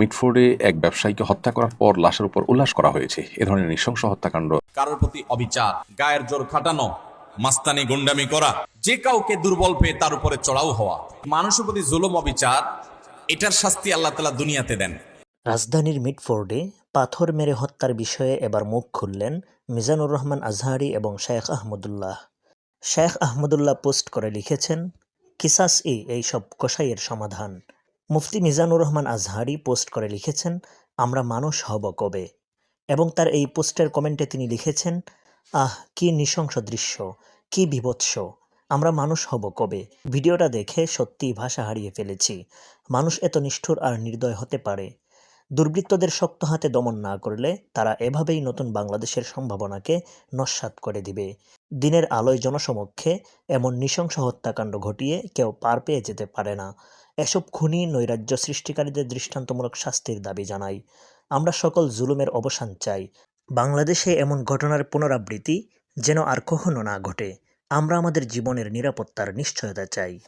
মিটফোর্ডে এক ব্যবসায়ীকে হত্যা করার পর লাশের উপর উল্লাস করা হয়েছে। এ ধরনের নৃশংস হত্যাকাণ্ড। কারোর প্রতি অবিচার গায়ের জোর খাটানো মাস্তানি গুন্ডামি করা যে কাউকে দুর্বল পেয়ে তার উপরে চড়াও হওয়া মানুষের প্রতি জুলুম অবিচার এটার শাস্তি আল্লাহ তালা দুনিয়াতে দেন। রাজধানীর মিডফোর্ডে পাথর মেরে হত্যার বিষয়ে এবার মুখ খুললেন মিজানুর রহমান আজহারি এবং শেখ আহমদুল্লাহ। শেখ আহমদুল্লাহ পোস্ট করে লিখেছেন কিসাস ই এইসব কসাইয়ের সমাধান। মুফতি মিজানুর রহমান আজহারি পোস্ট করে লিখেছেন, আমরা মানুষ হব কবে? এবং তার এই পোস্টের কমেন্টে তিনি লিখেছেন, আহ, কি নৃশংস দৃশ্য, কি বিভৎস, আমরা মানুষ হব কবে? ভিডিওটা দেখে সত্যিই ভাষা হারিয়ে ফেলেছি। মানুষ এত নিষ্ঠুর আর নির্দয় হতে পারে। দুর্বৃত্তদের শক্ত হাতে দমন না করলে তারা এভাবেই নতুন বাংলাদেশের সম্ভাবনাকে নস্যাৎ করে দিবে। দিনের আলোয় জনসমক্ষে এমন নৃশংস হত্যাকাণ্ড ঘটিয়ে কেউ পার পেয়ে যেতে পারে না। এসব খুনি নৈরাজ্য সৃষ্টিকারীদের দৃষ্টান্তমূলক শাস্তির দাবি জানাই আমরা সকল জুলুমের অবসান চাই। বাংলাদেশে এমন ঘটনার পুনরাবৃত্তি যেন আর কখনো না ঘটে। আমরা আমাদের জীবনের নিরাপত্তার নিশ্চয়তা চাই।